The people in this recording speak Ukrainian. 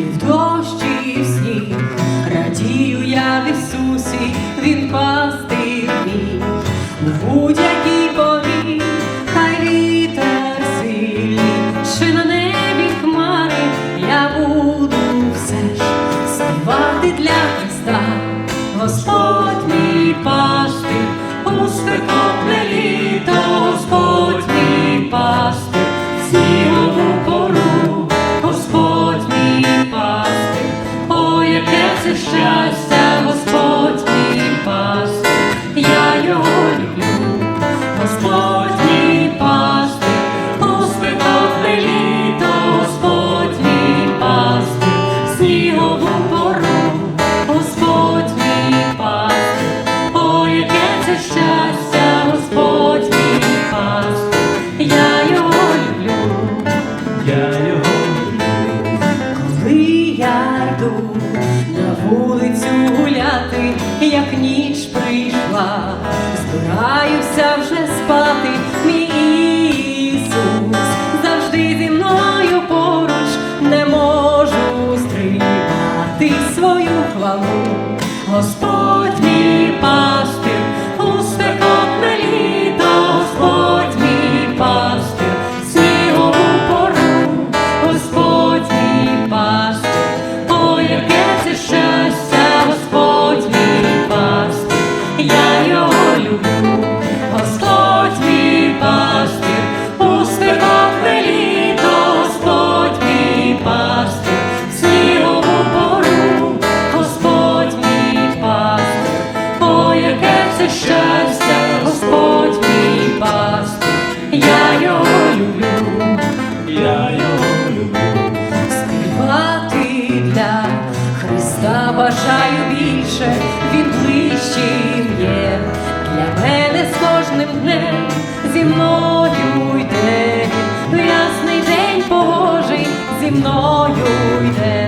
і в дощі, і в сніг, радію я в Ісусі, Він пасти міг, у будь-якій порі, хай вітер сильний, чи на небі хмари я буду все ж співати для Христа, Господь мій пастир, у спекотне літо Господь. мій щастя. як ніч прийшла, збираюся вже спати, мій Ісус завжди зі мною поруч не можу стримати свою хвалу, Господь. Бажаю більше, він ближчим є. Для мене з кожним днем зі мною йде. Ясний день погожий зі мною йде.